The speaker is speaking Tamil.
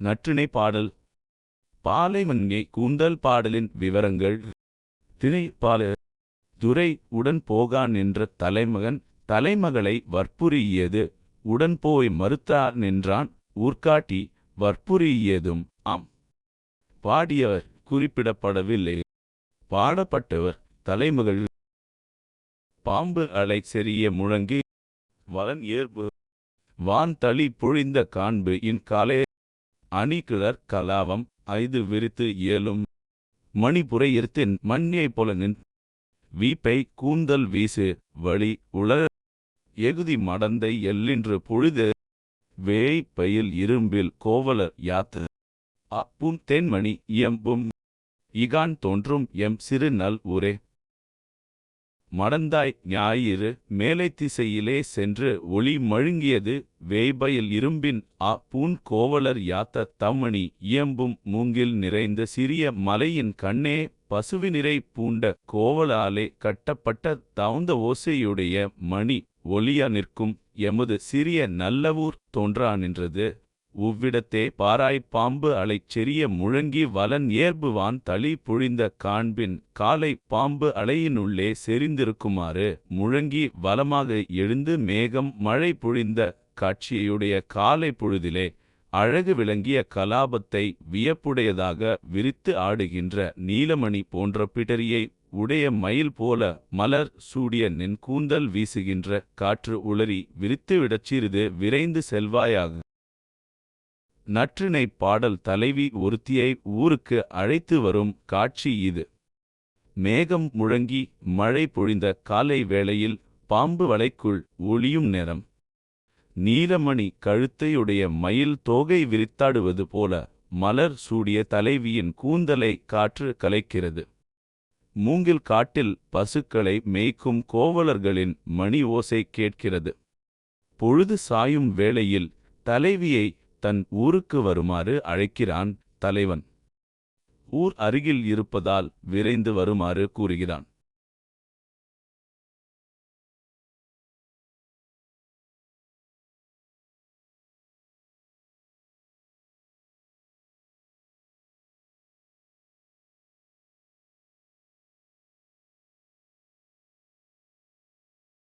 நற்றிணை பாடல். பாலைவன்யே கூந்தல் பாடலின் விவரங்கள். திணை பால துரை உடன் போகான் என்ற தலைமகன். தலைமகளை வற்புறியது உடன் போய் மறுத்தார் நின்றான். ஊர்காட்டி வற்புறியதும் ஆம். பாடியவர் குறிப்பிடப்படவில்லை. பாடப்பட்டவர் தலைமகள். பாம்பு அலை செறிய முழங்கி. வலன் ஏற்பு. வான் தளி பொழிந்த காண்பு. இன் காலே அணிகிழற் கலாவம் ஐது விரித்து இயலும் மணிபுரையிர்த்தின் மண்ணியை நின். வீப்பை கூந்தல் வீசு வழி உள. எகுதி மடந்தை எல்லின்று பொழுது. வேய் பயில் இரும்பில் கோவலர் யாத்து. அப்பும் தென்மணி இயம்பும். இகான் தோன்றும் எம் சிறு நல் ஊரே. மடந்தாய் ஞாயிறு மேலை திசையிலே சென்று ஒளி மழுங்கியது வேய்பயில் இரும்பின் அ பூன் கோவலர் யாத்த தம்மணி இயம்பும் மூங்கில் நிறைந்த சிறிய மலையின் கண்ணே பசுவினிறை பூண்ட கோவலாலே கட்டப்பட்ட தவுந்த ஓசையுடைய மணி ஒளியா நிற்கும் எமது சிறிய நல்லவூர் தோன்றா நின்றது. உவ்விடத்தே பாராய்ப் பாம்பு அலைச் செறிய முழங்கி வலன் ஏர்புவான் தளி பொழிந்த காண்பின் காலை பாம்பு அலையினுள்ளே செறிந்திருக்குமாறு முழங்கி வலமாக எழுந்து மேகம் மழை பொழிந்த காட்சியுடைய காலை பொழுதிலே அழகு விளங்கிய கலாபத்தை வியப்புடையதாக விரித்து ஆடுகின்ற நீலமணி போன்ற பிடரியை உடைய மயில் போல மலர் சூடிய நின் கூந்தல் வீசுகின்ற காற்று உளறி விரித்துவிடச் சிறிது விரைந்து செல்வாயாக நற்றினைப் பாடல் தலைவி ஒருத்தியை ஊருக்கு அழைத்து வரும் காட்சி இது. மேகம் முழங்கி மழை பொழிந்த காலை வேளையில் பாம்பு வலைக்குள் ஒளியும் நேரம். நீலமணி கழுத்தையுடைய மயில் தோகை விரித்தாடுவது போல மலர் சூடிய தலைவியின் கூந்தலை காற்று கலைக்கிறது. மூங்கில் காட்டில் பசுக்களை மேய்க்கும் கோவலர்களின் மணி ஓசை கேட்கிறது. பொழுது சாயும் வேளையில் தலைவியை தன் ஊருக்கு வருமாறு அழைக்கிறான் தலைவன். ஊர் அருகில் இருப்பதால் விரைந்து வருமாறு கூறுகிறான்.